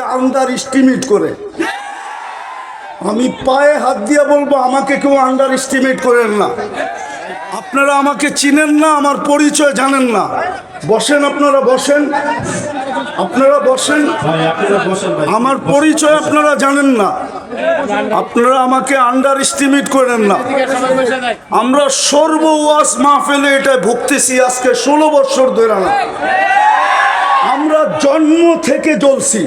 Under estimate করে। আমি পায়ে হাত দিয়ে বলব, আমাকে কেউ আন্ডার এস্টিমেট করেন না। আপনারা আমাকে চিনেন না, আমার পরিচয় জানেন না। বসেন, আপনারা বসেন। আপনারা বসেন। আমার পরিচয় আপনারা জানেন না। আপনারা আমাকে আন্ডার এস্টিমেট করেন না। আমরা সর্ব ওয়াস মাহফিলে এটা ভুগতেছি আজকে ষোলো বছর ধরে না। আমরা জন্ম থেকে জ্বলছি।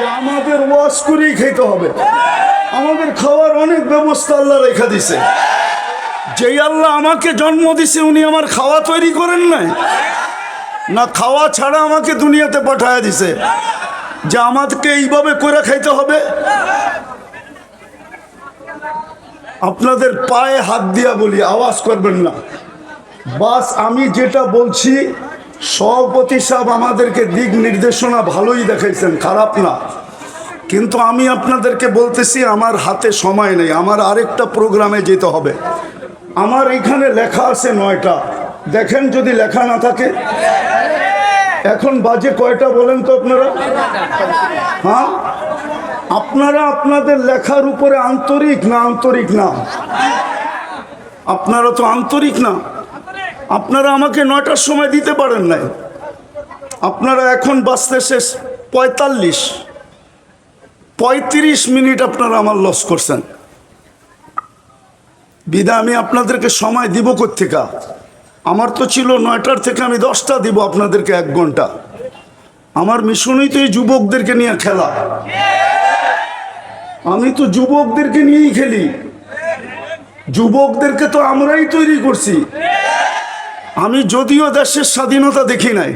যে আমাদের ওয়াশ করেই খেতে হবে। আমাদের খাওয়ার অনেক ব্যবস্থা আল্লাহ রেখা দিছে। যেই আল্লাহ আমাকে জন্ম দিছে, উনি আমার খাওয়া তৈরি করেন নাই। না, খাওয়া ছাড়া আমাকে দুনিয়াতে পাঠায় দিছে। যে আমাকে এইভাবে করে খাইতে হবে। আপনাদের পায়ে হাত দিয়া বলি, আওয়াজ করবেন না। বাস আমি যেটা বলছি সভাপতি সাহেব আমাদেরকে দিক নির্দেশনা ভালোই দেখাইছেন, খারাপ না। কিন্তু আমি আপনাদেরকে বলতেছি, আমার হাতে সময় নেই, আমার আরেকটা প্রোগ্রামে যেতে হবে। আমার এখানে লেখা আছে নয়টা। দেখেন যদি লেখা না থাকে। এখন বাজে কয়টা বলেন তো আপনারা? হ্যাঁ? আপনারা আপনাদের লেখার উপরে আন্তরিক না আন্তরিক না? আপনারা তো আন্তরিক না। আপনারা আমাকে নয়টার সময় দিতে পারেন নাই। আপনারা এখন বাঁচতে শেষ। পঁয়তাল্লিশ। পঁয়ত্রিশ মিনিট আপনারা আমার লস করছেন। বিদা, আমি আপনাদেরকে সময় দিব কোথেকা আমার তো ছিল নয়টার থেকে আমি দশটা দিব আপনাদেরকে এক ঘণ্টা। আমার মিশনই তো এই যুবকদেরকে নিয়ে খেলা। আমি তো যুবকদেরকে নিয়েই খেলি। যুবকদেরকে তো আমরাই তৈরি করছি। আমি যদিও দেশের স্বাধীনতা দেখি নাই,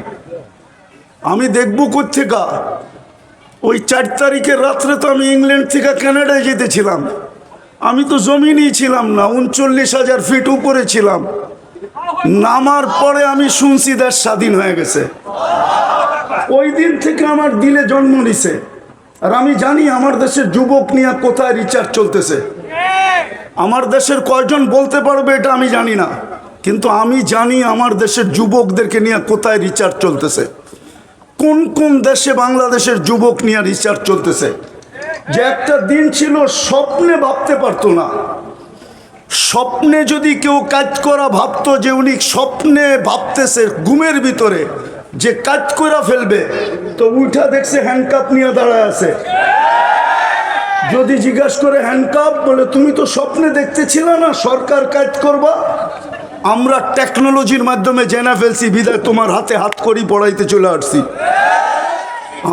আমি দেখব কোথেকা ওই চার তারিখের রাত্রে তো আমি ইংল্যান্ড থেকে কানাডায় যেতেছিলাম। আমি তো জমিনই ছিলাম না, উনচল্লিশ হাজার ফিট উপরে ছিলাম। নামার পরে আমি শুনছি দেশ স্বাধীন হয়ে গেছে। ওই দিন থেকে আমার দিলে জন্ম নিছে। আর আমি জানি আমার দেশের যুবক নিয়ে কোথায় রিচার্জ চলতেছে। আমার দেশের কয়জন বলতে পারবে এটা আমি জানি না। কিন্তু আমি জানি আমার দেশের যুবকদেরকে নিয়ে কোথায় রিচার্জ চলতেছে। কোন কোন দেশে বাংলাদেশের যুবক নিয়ে রিচার্জ চলতেছে? যে একটা দিন ছিল স্বপ্নে ভাবতে পারতো না। স্বপ্নে যদি কেউ কাজ করা ভাবতো যে উনি স্বপ্নে ভাবতেছে ঘুমের ভিতরে, যে কাজ করা ফেলবে, তো উঠা দেখছে হ্যান্ডকাপ নিয়ে দাঁড়ায় আছে। যদি জিজ্ঞাসা করে হ্যান্ডকাপ বলে, তুমি তো স্বপ্নে দেখতেছিলে না, সরকার কাজ করবা? আমরা টেকনোলজির মাধ্যমে জেনে ফেলছি, বিদায়, তোমার হাতে হাত করি, পড়াইতে চলে আসছি।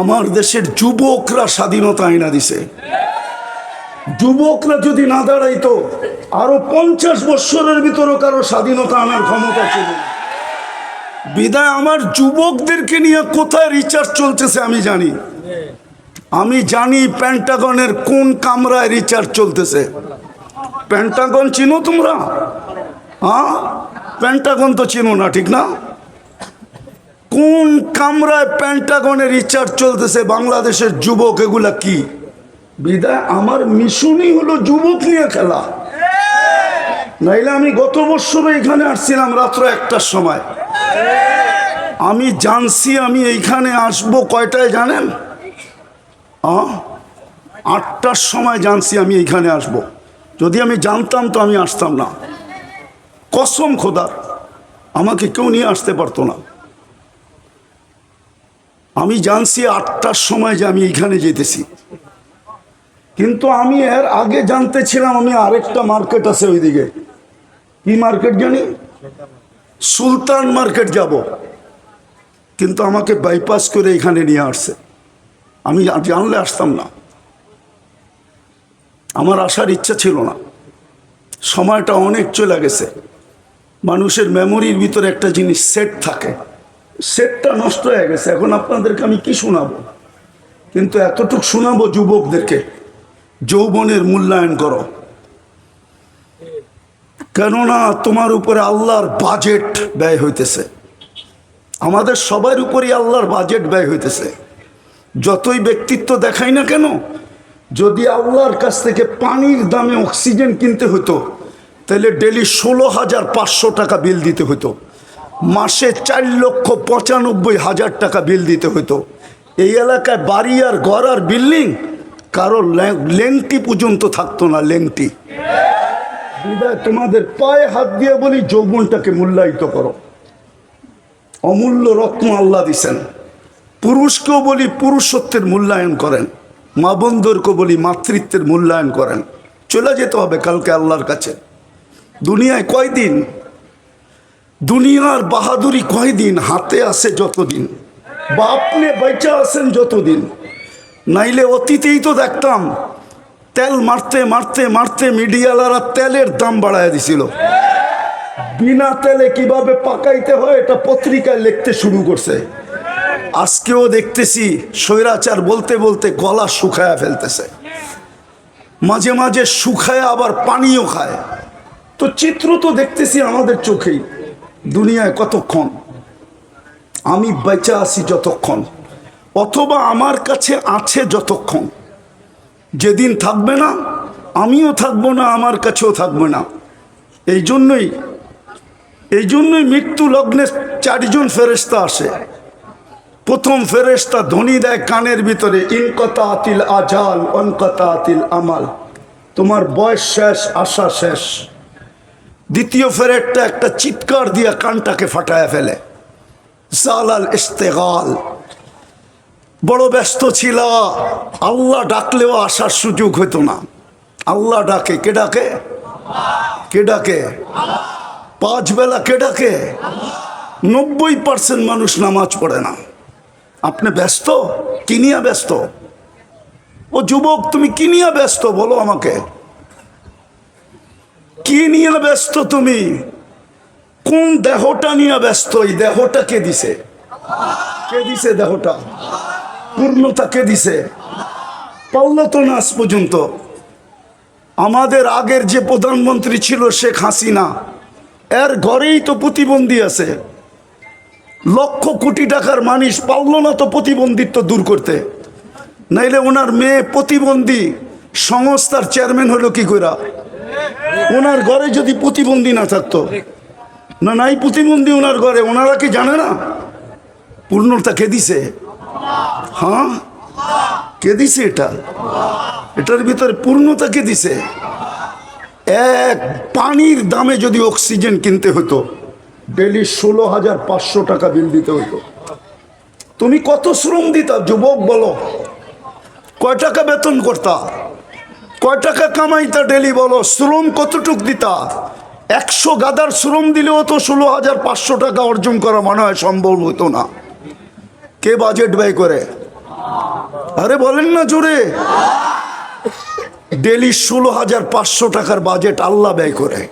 আমার দেশের যুবকরা স্বাধীনতা আইনা দিছে। যুবকরা যদি না দাঁড়াইতো, আরও পঞ্চাশ বৎসরের ভিতরে কারও স্বাধীনতা আনার ক্ষমতা ছিল বিদায়, আমার যুবকদেরকে নিয়ে কোথায় রিচার্জ চলতেছে আমি জানি। আমি জানি প্যান্টাগনের কোন কামরায় রিচার্জ চলতেছে। প্যান্টাগন চিনো তোমরা? হ্যাঁ প্যান্টাগন তো চিনো না ঠিক না কোন কামরায় প্যান্টাগনের রিচার্জ চলতেছে বাংলাদেশের যুবক এগুলা কি বিদায় আমার মিশনই হলো যুবক নিয়ে খেলা নাইলে আমি গত বছর এখানে আসছিলাম রাত্র একটার সময় আমি জানছি আমি এইখানে আসব কয়টায় জানেন? আটটার সময় জানছি আমি এইখানে আসব। যদি আমি জানতাম তো আমি আসতাম না কসম খোদার আমাকে কেউ নিয়ে আসতে পারতো না। আমি জানছি আটটার সময় যে আমি এইখানে যেতেছি। কিন্তু আমি এর আগে জানতে ছিলাম, আমি আরেকটা মার্কেট আছে ওইদিকে। কি মার্কেট জানি? সুলতান মার্কেট যাব। কিন্তু আমাকে বাইপাস করে এখানে নিয়ে আসছে। আমি জানলে আসতাম না। আমার আসার ইচ্ছা ছিল না। সময়টা অনেক চলে গেছে। মানুষের মেমোরির ভিতরে একটা জিনিস সেট থাকে। সেটটা নষ্ট হয়ে গেছে। এখন আপনাদেরকে আমি কি শোনাবো? কিন্তু এতটুক শোনাবো যুবকদেরকে। যৌবনের মূল্যায়ন করো। কেননা তোমার উপরে আল্লাহর বাজেট ব্যয় হইতেছে। আমাদের সবার উপরই আল্লাহর বাজেট ব্যয় হইতেছে। যতই ব্যক্তিত্ব দেখাই না কেন, যদি আল্লাহর কাছ থেকে পানির দামে অক্সিজেন কিনতে হতো তাহলে ডেলি ষোলো হাজার পাঁচশো টাকা বিল দিতে হতো মাসে চার লক্ষ পঁচানব্বই হাজার টাকা বিল দিতে হতো এই এলাকায় বাড়ি আর ঘর আর বিল্ডিং, কারও লেংটি পর্যন্ত থাকতো না, লেংটি। বিদায়, তোমাদের পায়ে হাত দিয়ে বলি, যৌবনটাকে মূল্যায়িত করো। অমূল্য রত্ন আল্লাহ দিছেন। পুরুষকেও বলি পুরুষত্বের মূল্যায়ন করেন। মা বন্ধুরকে বলি মাতৃত্বের মূল্যায়ন করেন। চলে যেতে হবে কালকে আল্লাহর কাছে। দুনিয়ায় কয়দিন? দুনিয়ার বাহাদুরি কয়দিন? হাতে আসে যতদিন। বা আপনি বেচা আছেন যতদিন। নাইলে অতীতেই তো দেখতাম, তেল মারতে মারতে মারতে মিডিয়ালারা তেলের দাম বাড়ায় দিছিল। বিনা তেলে কীভাবে পাকাইতে হয় এটা পত্রিকায় লিখতে শুরু করছে। আজকেও দেখতেছি স্বৈরাচার বলতে বলতে গলা শুকায়া ফেলতেছে। মাঝে মাঝে শুকায় আবার পানিও খায়। তো চিত্র তো দেখতেছি আমাদের চোখেই। দুনিয়ায় কতক্ষণ? আমি বেঁচে আছি যতক্ষণ? অথবা আমার কাছে আছে যতক্ষণ? যেদিন থাকবে না, আমিও থাকব না, আমার কাছেও থাকবে না। এই জন্যই এই জন্যই মৃত্যু লগ্নে চারজন ফেরেস্তা আসে। প্রথম ফেরেস্তা ধ্বনি দেয় কানের ভিতরে ইনকতা আতিল আজাল অনকতা আতিল আমাল। তোমার বয়স শেষ, আশা শেষ। দ্বিতীয় ফেরেটটা একটা চিৎকার দিয়া কানটাকে ফাটায় ফেলে। জালাল ইস্তেগাল বড় ব্যস্ত ছিল। আল্লাহ ডাকলেও আসার সুযোগ হতো না। আল্লাহ ডাকে, কে ডাকে? কে ডাকে? পাঁচ বেলা কে ডাকে? নব্বই পার্সেন্ট মানুষ নামাজ পড়ে না। আপনি ব্যস্ত? কিনিয়া ব্যস্ত? ও যুবক, তুমি কিনিয়া ব্যস্ত? বলো আমাকে। কি নিয়ে ব্যস্ত তুমি? কোন দেহটা নিয়ে ব্যস্ত? এই দেহটা কে দিছে? কে দিছে দেহটা? পূর্ণতা কে দিছে? পাল্লা তো পর্যন্ত। আমাদের আগের যে প্রধানমন্ত্রী ছিল শেখ হাসিনা, এর ঘরেই তো প্রতিবন্ধী আছে। লক্ষ কোটি টাকার মানুষ পারল না তো প্রতিবন্ধিত্ব দূর করতে। নাইলে ওনার মেয়ে প্রতিবন্ধী সংস্থার চেয়ারম্যান হলো কি কইরা? ওনার ঘরে যদি প্রতিবন্ধী না থাকতো, না নাই প্রতিবন্ধী ওনার ঘরে, ওনারা কি জানে না? পূর্ণতা কে দিছে? হ্যাঁ? কে দিছে এটা? এটার ভিতরে পূর্ণতা কে দিছে? এক পানির দামে যদি অক্সিজেন কিনতে হতো ডেলি ষোলো হাজার পাঁচশো টাকা বিল দিতে হতো তুমি কত শ্রম দিতা, যুবক বলো? কয় টাকা বেতন করতা? কয় টাকা কামাইতা ডেলি বলো? শ্রম কতটুক দিতা? একশো গাদার শ্রম দিলেও তো ষোলো হাজার পাঁচশো টাকা অর্জন করা মনে হয় সম্ভব হতো না। কে বাজেট ব্যয় করে? আরে বলেন না জোরে। ডেলি ষোলো হাজার পাঁচশো টাকার বাজেট আল্লাহ ব্যয় করে।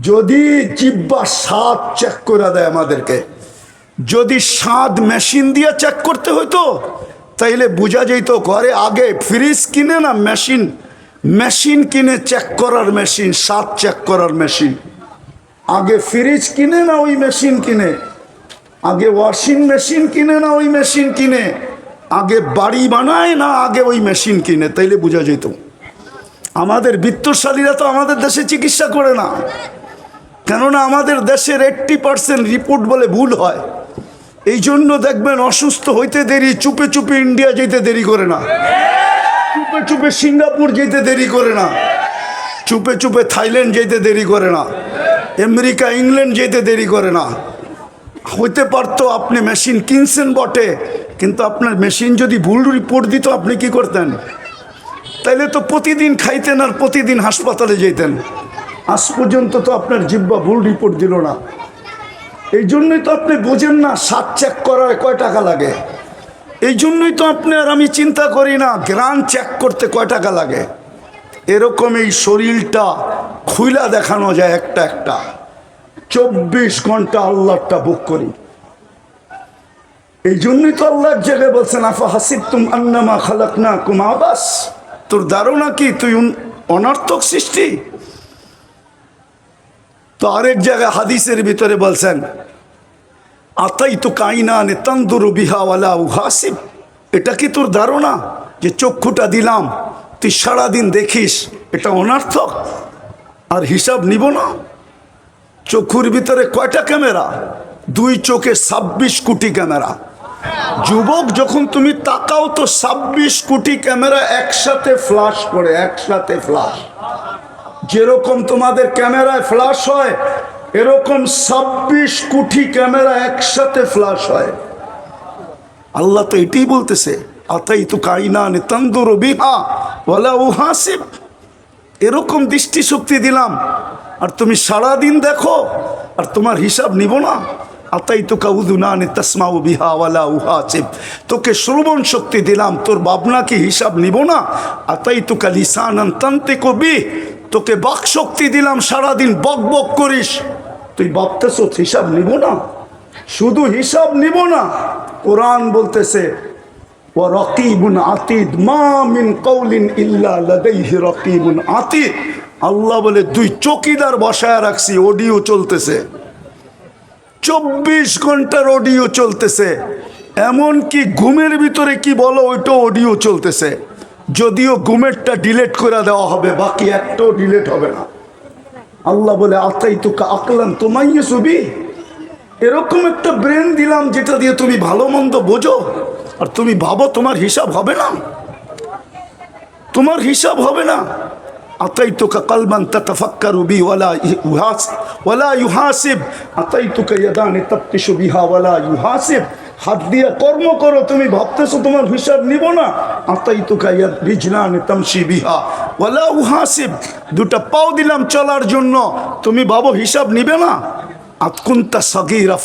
যদি জিব্বা স্বাদ চেক করে দেয় আমাদেরকে। যদি স্বাদ মেশিন দিয়ে চেক করতে হইতো তাইলে বোঝা যেত ঘরে আগে ফ্রিজ কিনে না মেশিন মেশিন কিনে চেক করার মেশিন স্বাদ চেক করার মেশিন আগে ফ্রিজ কিনে না ওই মেশিন কিনে? আগে ওয়াশিং মেশিন কিনে না ওই মেশিন কিনে? আগে বাড়ি বানায় না আগে ওই মেশিন কিনে? তাইলে বোঝা যেত আমাদের বিত্তশালীরা তো আমাদের দেশে চিকিৎসা করে না। কেননা আমাদের দেশের এইট্টি পার্সেন্ট রিপোর্ট বলে ভুল হয়। এই জন্য দেখবেন অসুস্থ হইতে দেরি, চুপে চুপে ইন্ডিয়া যেতে দেরি করে না। চুপে চুপে সিঙ্গাপুর যেতে দেরি করে না। চুপে চুপে থাইল্যান্ড যেতে দেরি করে না। আমেরিকা, ইংল্যান্ড যেতে দেরি করে না। হইতে পারতো আপনি মেশিন কিনছেন বটে, কিন্তু আপনার মেশিন যদি ভুল রিপোর্ট দিত, আপনি কি করতেন? তাইলে তো প্রতিদিন খাইতেন আর প্রতিদিন হাসপাতালে যেতেন। আজ পর্যন্ত তো আপনার জিব্বা ভুল রিপোর্ট দিল না। এই জন্যই তো আপনি বোঝেন না, সাত চেক করায় কয় টাকা লাগে। এই জন্যই তো আপনি আর আমি চিন্তা করি না, গ্রান চেক করতে কয় টাকা লাগে। এরকম এই শরীরটা খুইলা দেখানো যায় একটা একটা। চব্বিশ ঘণ্টা আল্লাহটা বুক করি। এই জন্যই তো আল্লাহ এক জায়গায় বলছেন, আফা হাসিব তুম আন্নামা খালাক না কুমাবাস তোর ধারণা কি? তুই অনর্থক সৃষ্টি? তো আরেক জায়গায় হাদিসের ভিতরে বলছেন আতাই তো কাইনা নে তন্দুর বিহাওয়ালা হাসিব এটা কি তোর ধারণা যে চক্ষুটা দিলাম, তুই সারাদিন দেখিস, এটা অনার্থক? আর হিসাব নিব না। চক্ষুর ভিতরে কয়টা ক্যামেরা? দুই চোখে ছাব্বিশ কোটি ক্যামেরা। যুবক, যখন তুমি তাকাও তো ছাব্বিশ কোটি ক্যামেরা একসাথে ফ্লাশ করে, একসাথে ফ্লাশ যেরকম তোমাদের ক্যামেরায় ফ্লাশ হয়, এরকম ছাব্বিশ কোটি ক্যামেরা একসাথে ফ্লাশ হয়। আল্লাহ তো এটাই বলতেছে আতাই তো কাইনা নে তন্দুর বিহা ওলা ও হাসিব এরকম দৃষ্টিশক্তি দিলাম, আর তুমি সারা দিন দেখো, আর তোমার হিসাব নিব না। আতাই তো কাউদু না নে তসমাউ বিহা ওয়ালা উহাসিব। তোকে শ্রবণ শক্তি দিলাম, তোর ভাবনাকে হিসাব নিব না? আতাই তো কালিসান তান্তে কবি তোকে বাক শক্তি দিলাম, সারাদিন বক বক করিস। তুই ভাবতেছ হিসাব নিব না? শুধু হিসাব নিব না, কোরআন বলতেছে ও রকিবুন আতিদ, মা মিন কৌলিন ইল্লা লাদাইহি রকিবুন আতিদ। আল্লাহ বলে, দুই চকিদার বসায় রাখছি, অডিও চলতেছে। চব্বিশ ঘণ্টার অডিও চলতেছে। এমন কি ঘুমের ভিতরে কি বলো ওইটা অডিও চলতেছে। যদিও গুমেরটা ডিলেট করে দেওয়া হবে, বাকি একটাও ডিলেট হবে না। আল্লাহ বলে আতাই তোকে আকলাম তোমাইয়ে ছবি এরকম একটা ব্রেন দিলাম যেটা দিয়ে তুমি ভালো মন্দ বোঝো, আর তুমি ভাবো তোমার হিসাব হবে না। তোমার হিসাব হবে না। আতাই তোকে কালবান তাতাফাক্কা রুবি ওয়ালা ইউহাস ওয়ালা ইউহাসিব। আতাই তোকে ইয়াদান তাপ্তিশু বিহা ওয়ালা ইউহাসিব। হাত দিয়ে কর্ম করো, তুমি ভাবতেছো তোমার হিসাব নিব না। আতাই তো রিজলান তামসি বিহা ওয়ালা উহাসিব, দুটা পাও দিলাম চলার জন্য, তুমি ভাবো হিসাব নিবে না। আতকুন্তা সগিরা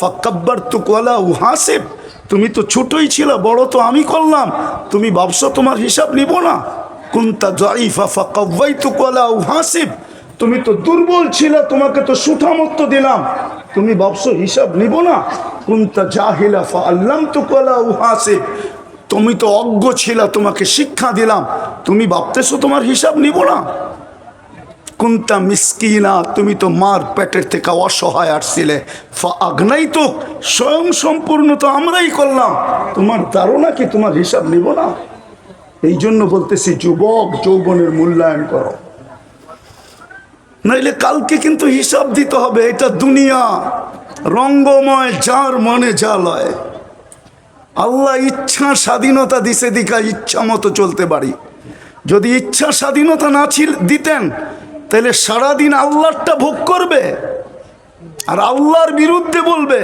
তু ওয়ালা উহাসিব, তুমি তো ছোটই ছিল, বড় তো আমি করলাম, তুমি ভাবছ তোমার হিসাব নিব না। কুন্তা জয়ীফা তু কলা উহাসিব তুমি তো দুর্বল ছিল, তোমাকে তো সুঠামত্ত দিলাম। তুমি ভাবছ হিসাব নিব না? কুন্তা জাহিলা ফা আল্লাম তো কলা উহাসিব তুমি তো অজ্ঞ ছিল, তোমাকে শিক্ষা দিলাম। তুমি ভাবতেছো তোমার হিসাব নিব না? কুন্তা মিসকিনা, তুমি তো মার পেটের থেকে অসহায় আসছিলে। ফা আগ্নাই তো স্বয়ং সম্পূর্ণ তো আমরাই করলাম। তোমার ধারণা কি তোমার হিসাব নিব না? এই জন্য বলতেছি, যুবক যৌবনের মূল্যায়ন করো। নাইলে কালকে কিন্তু হিসাব দিতে হবে, এটা দুনিয়া। রঙ্গময় যার মনে যা লয়। আল্লাহ ইচ্ছা স্বাধীনতা দিছে দিকা ইচ্ছা মতো চলতে পারি। যদি ইচ্ছা স্বাধীনতা না ছিল, দিতেন তাহলে সারাদিন আল্লাহরটা ভোগ করবে। আর আল্লাহর বিরুদ্ধে বলবে।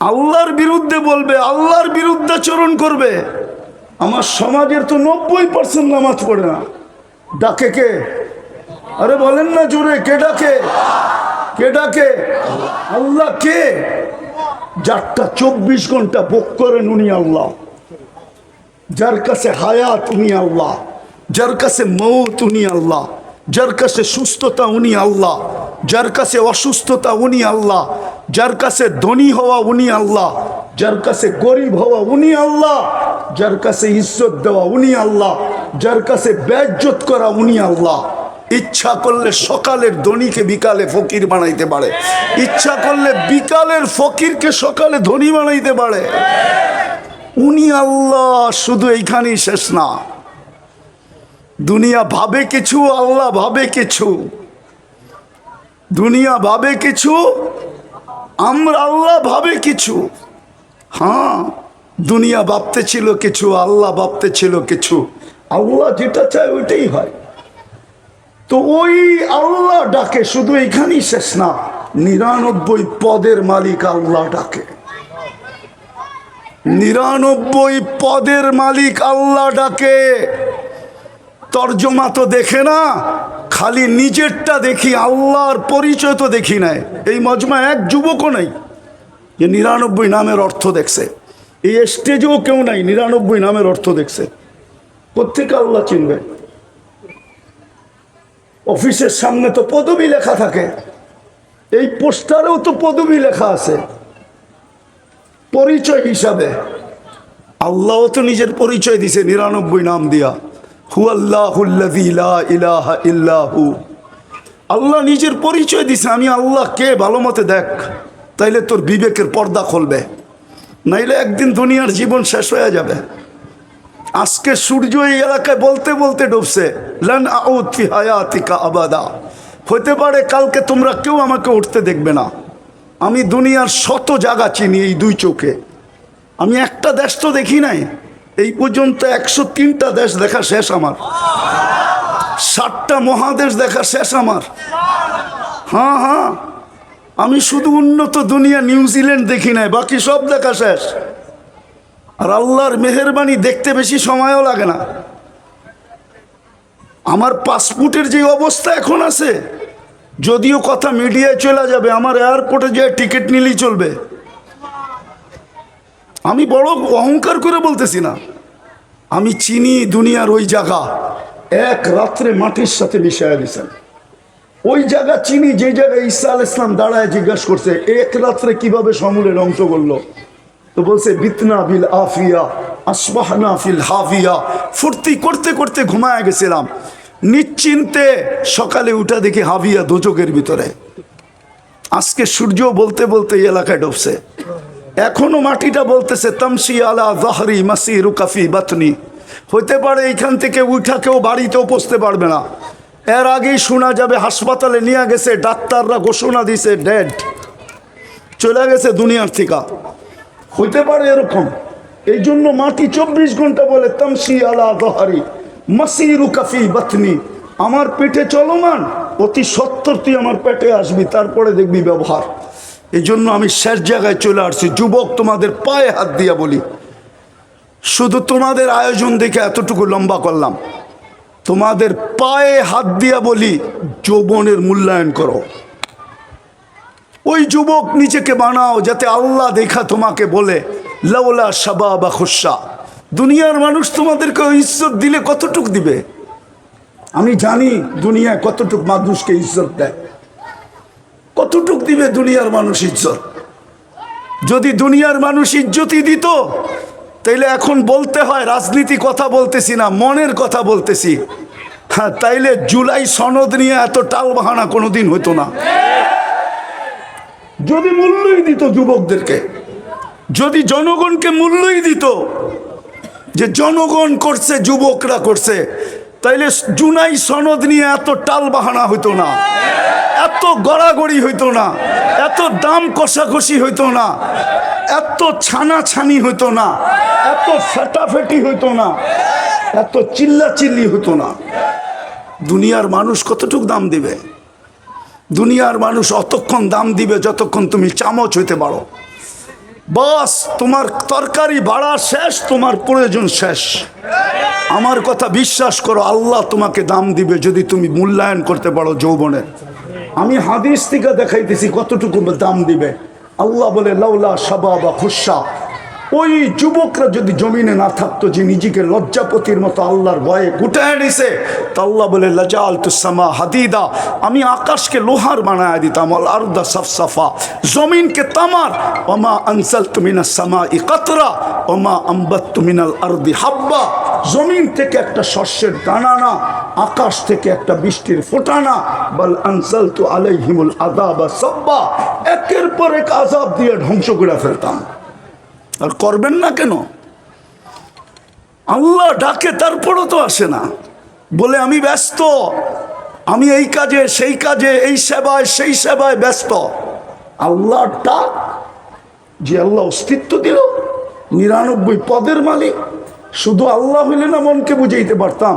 আল্লাহর বিরুদ্ধে বলবে, আল্লাহর বিরুদ্ধাচরণ করবে। আমার সমাজের তো নব্বই পার্সেন্ট নামাজ পড়ে না। ডাকে কে? আরে বলেন না জোরে, কে ডাকে? কে ডাকে? আল্লাহ কে? যারটা চব্বিশ ঘণ্টা ভোগ করেন উনি আল্লাহ। যার কাছে হায়াত উনি আল্লাহ। যার কাছে মৌত উনি আল্লাহ। যার কাছে সুস্থতা উনি আল্লাহ। যার কাছে অসুস্থতা উনি আল্লাহ। যার কাছে ধনী হওয়া উনি আল্লাহ। যার কাছে গরিব হওয়া উনি আল্লাহ। যার কাছে ইজ্জত দেওয়া উনি আল্লাহ। যার কাছে ব্যাজ্জত করা উনি আল্লাহ। ইচ্ছা করলে সকালের ধনীকে বিকালে ফকির বানাইতে পারে। ইচ্ছা করলে বিকালের ফকিরকে সকালে ধনী বানাইতে পারে। উনি আল্লাহ, শুধু এইখানেই শেষ না। দুনিয়া ভাবে কিছু, আল্লাহ ভাবে কিছু। দুনিয়া ভাবে কিছু, আমরা আল্লাহ ভাবে কিছু। হ্যাঁ দুনিয়া ভাবতে ছিল কিছু, আল্লাহ ভাবতে ছিল কিছু। আল্লাহ যেটা চায় ওইটাই হয়। তো ওই আল্লাহ ডাকে, শুধু এইখানেই শেষ না, নিরানব্বই পদের মালিক আল্লাহ ডাকে। নিরানব্বই পদের মালিক আল্লাহ ডাকে। তর্জমা তো দেখে না, খালি নিজেরটা দেখি, আল্লাহর পরিচয় তো দেখি নাই। এই মজমা এক যুবকও নেই, যে নিরানব্বই নামের অর্থ দেখছে। এই স্টেজেও কেউ নাই, নিরানব্বই নামের অর্থ দেখছে। প্রত্যেকে আল্লাহ চিনবে? অফিসের সামনে তো পদবি লেখা থাকে। এই পোস্টারেও তো পদবি লেখা আছে। পরিচয় হিসাবে। আল্লাহও তো নিজের পরিচয় দিছে, নিরানব্বই নাম দিয়া। হু ইলাহা ইল্লাহু আল্লাহ নিজের পরিচয় দিছে, আমি আল্লাহ কে, ভালো মতে দেখ। তাইলে তোর বিবেকের পর্দা খুলবে। নাইলে একদিন দুনিয়ার জীবন শেষ হয়ে যাবে। আজকে সূর্য এই এলাকায় বলতে বলতে ডুবছে। লান আউত হায়াতিকা আবাদা। হতে পারে কালকে তোমরা কেউ আমাকে উঠতে দেখবে না। আমি দুনিয়ার শত জায়গা চিনি এই দুই চোখে। আমি একটা দেশ তো দেখি নাই। এই পর্যন্ত একশো তিনটা দেশ দেখা শেষ আমার। ষাটটা মহাদেশ দেখা শেষ আমার। হ্যাঁ হ্যাঁ। আমি শুধু উন্নত দুনিয়া নিউজিল্যান্ড দেখি নাই, বাকি সব দেখা শেষ। আর আল্লাহর মেহরবানি দেখতে বেশি সময়ও লাগে না। আমার পাসপোর্টের যে অবস্থা এখন আছে, যদিও কথা মিডিয়ায় চলে যাবে, আমার এয়ারপোর্টে যে টিকিট নিলেই চলবে। আমি বড় অহংকার করে বলতেছি না। আমি চিনি দুনিয়ার ওই জায়গা, এক রাত্রে মাটির সাথে মিশাইয়া দিয়েছেন ওই জায়গা চিনি যে জায়গায় ঈসা আল ইসলাম দাঁড়ায় জিজ্ঞাসা করছে, এক রাত্রে কীভাবে সমূলে ধ্বংস করল? তো বলছে, বিতনা বিল আফিয়া, আসবাহনা ফিল হাফিয়া। ফুর্তি করতে করতে ঘুমায় গেছিলাম। নিশ্চিন্তে সকালে উঠা দেখি হাবিয়া দোচকের ভিতরে। আজকে সূর্য বলতে বলতে এই এলাকায় ডুবছে। এখনও মাটিটা বলতেছে তামসি আলা জাহরি মাসি রুকাফি বাতনি। হইতে পারে এইখান থেকে উঠা কেউ বাড়িতেও পৌঁছতে পারবে না। এর আগেই শোনা যাবে, হাসপাতালে নিয়ে গেছে, ডাক্তাররা ঘোষণা দিছে, ডেড। চলে গেছে দুনিয়ার থেকে। হইতে পারে এরকম। এই জন্য মাটি চব্বিশ ঘণ্টা বলে, তামসি আলা দহারি মাসিরু কাফি বাতনি। আমার পেটে চলমান, অতি সত্তর তুই আমার পেটে আসবি, তারপরে দেখবি ব্যবহার। এই জন্য আমি শেষ জায়গায় চলে আসছি। যুবক তোমাদের পায়ে হাত দিয়া বলি, শুধু তোমাদের আয়োজন দেখে এতটুকু লম্বা করলাম। তোমাদের পায়ে হাত দিয়া বলি, যৌবনের মূল্যায়ন করো। ওই যুবক নিজেকে বানাও যাতে আল্লাহ দেখা তোমাকে বলে লাউলা সাবা বা খুশা। দুনিয়ার মানুষ তোমাদেরকে ইজ্জত দিলে কতটুক দিবে? আমি জানি দুনিয়ায় কতটুক মানুষকে ইজ্জত দেয়। কতটুক দিবে দুনিয়ার মানুষ ইজ্জত? যদি দুনিয়ার মানুষ ইজ্জতই দিত, তাইলে এখন বলতে হয়, রাজনীতি কথা বলতেছি না, মনের কথা বলতেছি। হ্যাঁ তাইলে জুলাই সনদ নিয়ে এত টাল বাহানা কোনোদিন হতো না। যদি মূল্যই দিত যুবকদেরকে, যদি জনগণকে মূল্যই দিত যে জনগণ করছে, যুবকরা করছে, তাইলে জুনাই সনদ নিয়ে এত টাল বাহানা হইতো না, এত গড়াগড়ি হইতো না, এত দাম কষাকষি হইতো না, এত ছানাছানি হইতো না, এত ফেটাফেটি হইতো না, এত চিল্লাচিল্লি হতো না। দুনিয়ার মানুষ কতটুক দাম দিবে? দুনিয়ার মানুষ অতক্ষণ দাম দিবে যতক্ষণ তুমি চামচ হইতে পারো। বস, তোমার তরকারি বাড়া শেষ, তোমার প্রয়োজন শেষ। আমার কথা বিশ্বাস করো, আল্লাহ তোমাকে দাম দিবে যদি তুমি মূল্যায়ন করতে পারো যৌবনের আমি হাদিস থেকে দেখাইতেছি কতটুকু দাম দিবে। আল্লাহ বলে, লাউলা সাবা বা খুশা। ওই যুবকরা যদি জমিনে না থাকতো, যে নিজেকে লজ্জাপতির মতো আল্লাহর ভয়ে গুটায় নিছে, তা আল্লাহ বলে লাজাল তুসামা হাদিদা। আমি আকাশকে লোহার বানায় দিতাম আল আরদা সফসফা। জমিনকে তামার ওমা আনসাল তুমিনা সামা ই কাতরা ওমা আম্বাত তুমিনাল আরদি হাব্বা। জমিন থেকে একটা শস্যের দানা না, আকাশ থেকে একটা বৃষ্টির ফোটানা বল আনসাল তু আলাইহিমুল আদা বা সব্বা। একের পর এক আজাব দিয়ে ধ্বংস করে ফেলতাম। আর করবেন না কেন? আল্লাহ ডাকে, তারপরও তো আসে না। বলে, আমি ব্যস্ত। আমি এই কাজে, সেই কাজে, এই সেবায়, সেই সেবায় ব্যস্ত। আল্লাহ ডাক, যে আল্লাহ অস্তিত্ব দিল, নিরানব্বই পদের মালিক। শুধু আল্লাহ হইলে না মনকে বুঝাইতে পারতাম।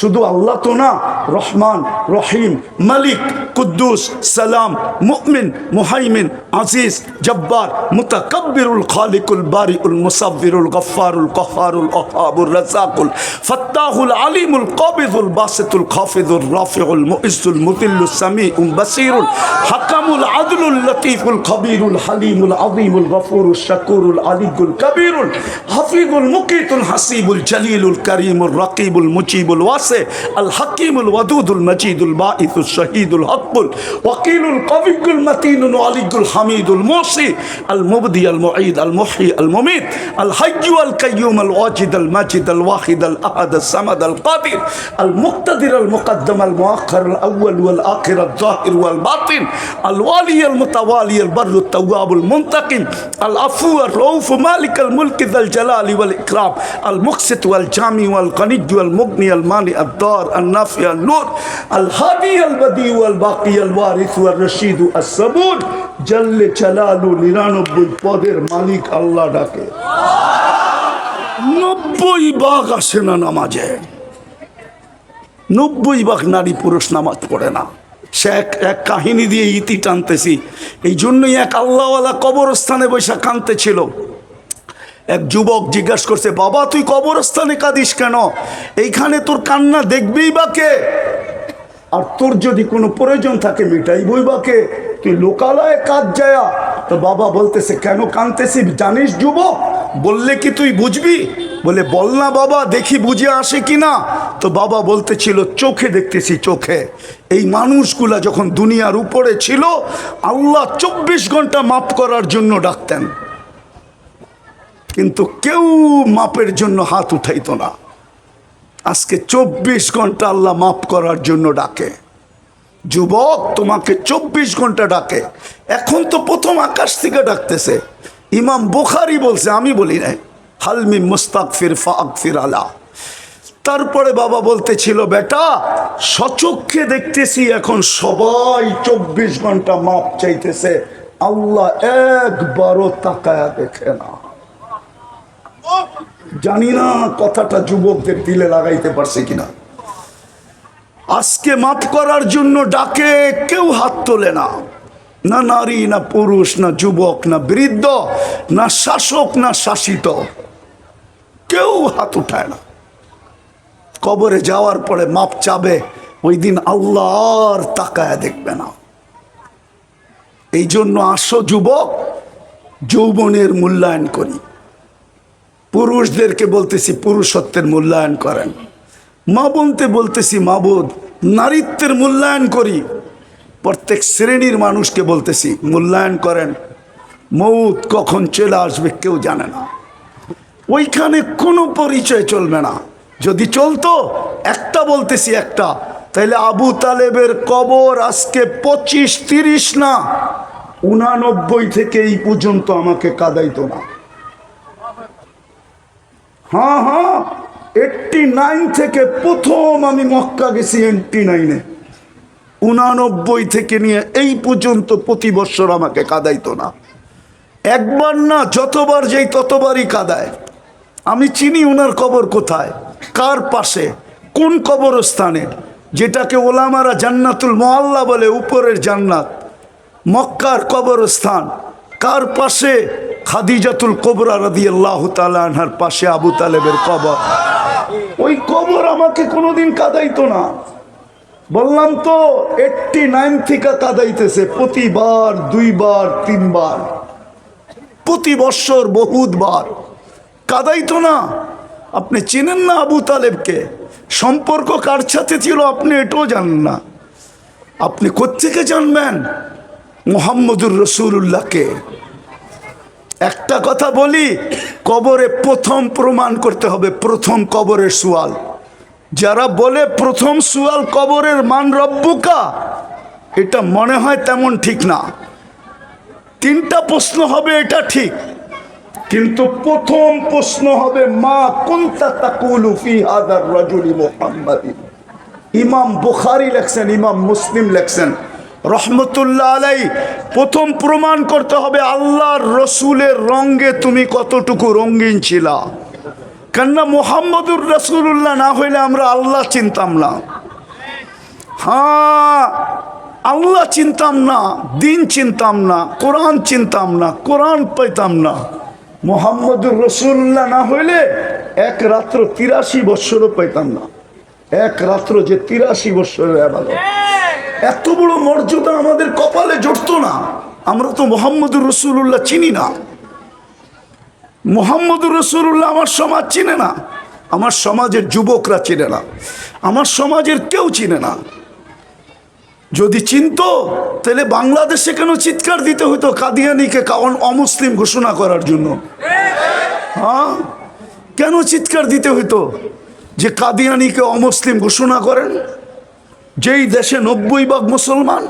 শুধু আল্লাহ তো না, রহমান, রহিম, মালিক, কুদ্দুস, সালাম, মুমিন, মুহাইমিন, আজিজ, জব্বার, মুতাকাব্বিরুল খালিকুল বারিউল মুসাব্বিরুল গফফারুল কহারুল ওহাবুর রাজাকুল ফাত্তাহুল আলিমুল কবিদুল বাসিতুল খাফিদুল রাফিউল মুইজুল মুতিল্লুস সামিউল বাসিরুল হাকামুল আদলুল লতিফুল খবিরুল হালিমুল আযীমুল গফুরুল শাকুরুল আলিকুল কবিরুল হাফিজুল মুকিতুল হাসিব الحبيب الجليل الكريم الرقيب المجيب الواسع الحكيم الودود المجيد الباعث الشهيد الحق الوكيل القوي المتين العلي الحميد الموصي المبدي المعيد المحيي المميت الحي والقيوم الواجد المجد الواحد الأحد الصمد القادر المقتدر المقدم المؤخر الأول والآخر الظاهر والباطن الوالي المتوالي البر التواب المنتقم العفو الرؤوف مالك الملك ذا الجلال والإكرام الم المقسط والجامع والغني والمغني المانع الدار النافع النور الهادي البديع والباقي الوارث والرشيد الصبور جل جلاله নিরানব্বই পদের মালিক আল্লাহ ডাকে নব্বই বাঘ আসে না নামাজে নব্বই ভাগ নারী পুরুষ নামাজ পড়ে না সে এক এক কাহিনী দিয়ে ইতি টানতেছি এই জন্যই এক আল্লাহওয়ালা কবরস্থানে বৈশা কানতে ছিল এক যুবক জিজ্ঞাসা করছে, বাবা, তুই কবরস্থানে কাঁদিস কেন? এইখানে তোর কান্না দেখবেই বা কে? আর তোর যদি কোনো প্রয়োজন থাকে, মিটাইবই বা কে? তুই লোকালয়ে কাজ যায়া। তো বাবা বলতেছে, কেন কানতেছি জানিস যুবক, বললে কি তুই বুঝবি? বলে, বল না বাবা, দেখি বুঝে আসে কি না তো বাবা বলতেছিল, চোখে দেখতেছি, চোখে। এই মানুষগুলা যখন দুনিয়ার উপরে ছিল, আল্লাহ চব্বিশ ঘণ্টা মাপ করার জন্য ডাকতেন। কিন্তু কেউ মাপের জন্য হাত উঠাইত না। আজকে চব্বিশ ঘণ্টা আল্লাহ মাফ করার জন্য ডাকে। যুবক তোমাকে চব্বিশ ঘণ্টা ডাকে। এখন তো প্রথম আকাশ থেকে ডাকতেছে। ইমাম বুখারি বলছে, আমি বলি নাই। হালমি মুস্তাক ফির ফাক ফির আলা। তারপরে বাবা বলতেছিল, বেটা, সচক্ষে দেখতেছি এখন সবাই চব্বিশ ঘণ্টা মাপ চাইতেছে। আল্লাহ একবারও তাকায়া দেখে না। জানি না কথাটা যুবকদের দিলে লাগাইতে পারছে কিনা। আজকে মাফ করার জন্য ডাকে কেউ হাত তোলে না। না নারী, না পুরুষ, না যুবক, না বৃদ্ধ, না শাসক, না শাসিত। কেউ হাত উঠায় না। কবরে যাওয়ার পরে মাপ চাবে, ওই দিন আল্লাহ আর তাকায় দেখবে না। এই জন্য আসো যুবক, যৌবনের মূল্যায়ন করি। পুরুষদেরকে বলতেছি পুরুষত্বের মূল্যায়ন করেন। মা বলতে বলতেছি মাবুদ নারীত্বের মূল্যায়ন করি। প্রত্যেক শ্রেণির মানুষকে বলতেছি, মূল্যায়ন করেন। মৌত কখন চলে আসবে কেউ জানে না। ওইখানে কোনো পরিচয় চলবে না। যদি চলতো, একটা বলতেছি একটা। তাইলে আবু তালেবের কবর আজকে পঁচিশ, তিরিশ না, উনানব্বই থেকে এই পর্যন্ত আমাকে কাদাইতো না। হ্যাঁ হ্যাঁ এইটটি নাইন থেকে প্রথম আমি মক্কা গেছি এইটটি নাইনে। উনানব্বই থেকে নিয়ে এই পর্যন্ত প্রতি বছর আমাকে কাদাইতো না। একবার না যতবার যেই ততবারই কাদায়। আমি চিনি ওনার কবর কোথায়, কার পাশে, কোন কবরস্থানে, যেটাকে ওলামারা জান্নাতুল মোয়াল্লা বলে, উপরের জান্নাত, মক্কার কবরস্থান, কার পাশে খাদিজাতুল কোবরা রাদি আল্লাহ তালাহার পাশে আবু তালেবের কবর। ওই কবর আমাকে কোনোদিন কাদাইতো না। বললাম তো এইটটি নাইন থেকে কাদাইতেছে প্রতিবার, দুইবার, তিনবার। প্রতি বৎসর বহুতবার। কাদাইতো না। আপনি চেনেন না আবু তালেবকে? সম্পর্ক কার সাথে ছিল আপনি এটাও জানেন না। আপনি কোত্থেকে জানবেন? মোহাম্মদুর রসুল্লাহকে একটা কথা বলি, কবরে প্রথম প্রমাণ করতে হবে, প্রথম কবরের সুয়াল। যারা বলে প্রথম সুয়াল কবরের মান রব্বুকা, এটা মনে হয় তেমন ঠিক না। তিনটা প্রশ্ন হবে, এটা ঠিক। কিন্তু প্রথম প্রশ্ন হবে, মা কুনতা ফি ইমাম বুখারী লেখছেন, ইমাম মুসলিম লেখছেন। রহমতুল্লাহ আলাই, প্রথম প্রমাণ করতে হবে আল্লাহর রসুলের রঙ্গে তুমি কতটুকু রঙ্গিন ছিলা। কেননা মোহাম্মদুর রসুল্লাহ না হইলে আমরা আল্লাহ চিনতাম না। হ্যাঁ আল্লাহ চিনতাম না, দিন চিনতাম না, কোরআন চিনতাম না, কোরআন পাইতাম না। মোহাম্মদুর রসুল্লাহ না হইলে এক রাত্র তিরাশি বৎসরও পাইতাম না। এক রাত্র যে তিরাশি বৎসরের আবাদত। এত বড় মর্যাদা আমাদের কপালে জড়তো না। আমরা তো মোহাম্মদুর রসুল্লাহ চিনি না। মোহাম্মদুর রসুল্লাহ আমার সমাজ চিনে না। আমার সমাজের যুবকরা চিনে না। আমার সমাজের কেউ চিনে না। যদি চিনত, তাহলে বাংলাদেশে কেন চিৎকার দিতে হতো কাদিয়ানিকে কারণ অমুসলিম ঘোষণা করার জন্য? হ্যাঁ? কেন চিৎকার দিতে হতো যে কাদিয়ানিকে অমুসলিম ঘোষণা করেন? যেই দেশে নব্বই ভাগ মুসলমান,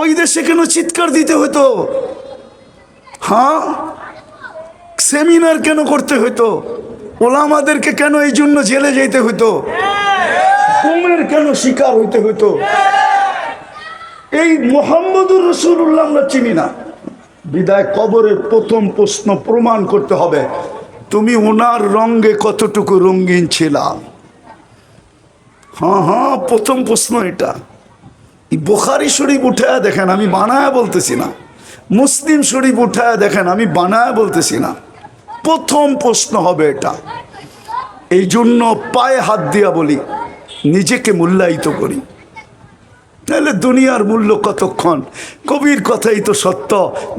ওই দেশে কেন চিৎকার দিতে হতো হ্যাঁ? সেমিনার কেন করতে হতো ওলামাদেরকে কেন এই জন্য জেলে যেতে হতো ঘুমের কেন শিকার হইতে হতো এই মোহাম্মদুর রসুল্লাহ আমরা চিনি না। বিদায় কবরের প্রথম প্রশ্ন প্রমাণ করতে হবে, তুমি ওনার রঙ্গে কতটুকু রঙিন ছিলা? হ্যাঁ হ্যাঁ প্রথম প্রশ্ন এটা। বোখারি শরীফ উঠায় দেখেন, আমি বানায় বলতেছি না। মুসলিম শরীফ উঠায় দেখেন, আমি বানায় বলতেছি না। প্রথম প্রশ্ন হবে এটা। এই জন্য পায়ে হাত দিয়া বলি, নিজেকে মূল্যায়িত করি। তাহলে দুনিয়ার মূল্য কতক্ষণ কবির কথাই তো সত্য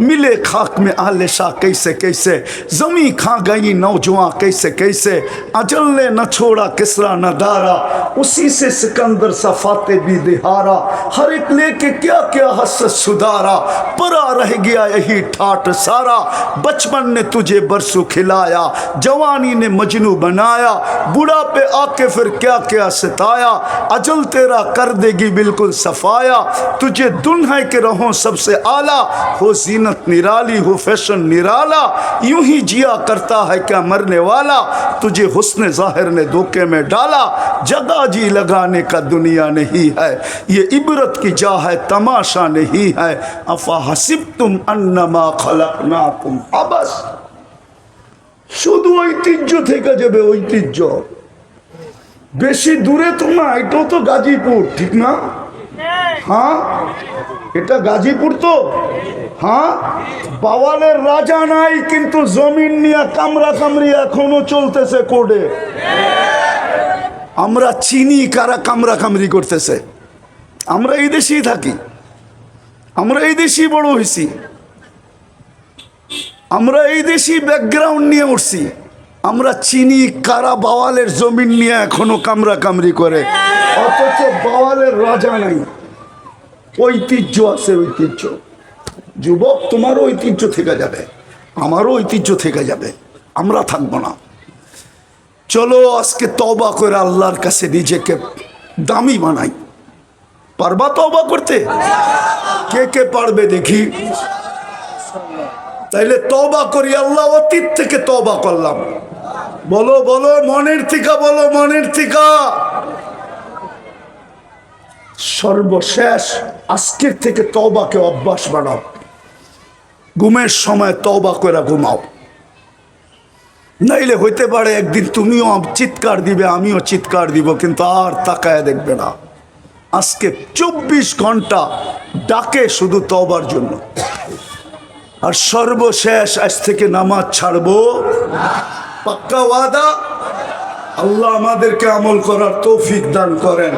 মিলে খাক মে আলে শাহ कैसे कैसे जमी खा गई नौजवान कैसे कैसे अजल ने न छोड़ा किसरा न दारा उसी से सिकंदर सफाते भी दिहारा हर एक लेके क्या क्या हसत सुधारा परा रह गया यही ठाट सारा बचपन ने तुझे बरसों खिलाया जवानी ने मजनू बनाया बुढ़ापे आके फिर क्या क्या सताया अजल तेरा कर देगी बिल्कुल सफाया صفایا، تجھے دنہا کے رہوں سب سے اعلیٰ۔ ہو زینت نرالی، ہو فیشن نرالا۔ یوں ہی جیا کرتا ہے کیا مرنے والا۔ تجھے حسن ظاہر نے دھوکے میں ڈالا۔ جگہ جی لگانے کا دنیا نہیں ہے۔ یہ عبرت کی جا ہے، تماشا نہیں ہے۔ افا حسب تم انما خلقناکم ابس تھے ঐতিহ্য جب যাবে ঐতিহ্য বেশি দূরে তো না تو گاجی پور ٹھیک نا؟ হ্যাঁ? এটা গাজীপুর তো। হ্যাঁ? বাওয়ালের রাজা নাই, কিন্তু জমিন নিয়ে কামরা কামড়ি এখনও চলতেছে কোর্টে। আমরা চিনি কারা কামরা কামড়ি করতেছে। আমরা এই দেশেই থাকি। আমরা এই দেশেই বড় হয়েছি আমরা এই দেশি ব্যাকগ্রাউন্ড নিয়ে উঠছি। আমরা চিনি কারা বাওয়ালের জমিন নিয়ে এখনও কামরা কামড়ি করে। অথচ বাওয়ালের রাজা নাই। ঐতিহ্য আছে, ঐতিহ্য। যুবক, তোমারও ঐতিহ্য থেকে যাবে। আমারও ঐতিহ্য থেকে যাবে। আমরা থাকব না। চলো আজকে তবা করে আল্লাহর কাছে নিজেকে দামি বানাই। পারবা তবা করতে? কে কে পারবে দেখি। তাইলে তবা করি আল্লাহ, অতীত থেকে তবা করলাম। বলো বলো, মনের থিকা, বলো, মনের থিকা। সর্বশেষ আজকের থেকে তবাকে অভ্যাস বানাও। ঘুমের সময় তবা করে ঘুমাও। নাইলে হইতে পারে একদিন তুমিও চিৎকার দিবে, আমিও চিৎকার দিব, কিন্তু আর তাকায় দেখবে না। আজকে চব্বিশ ঘণ্টা ডাকে শুধু তবার জন্য। আর সর্বশেষ আজ থেকে নামাজ ছাড়বো। পাক্কা ওয়াদা, আল্লাহ আমাদেরকে আমল করার তৌফিক দান করেন।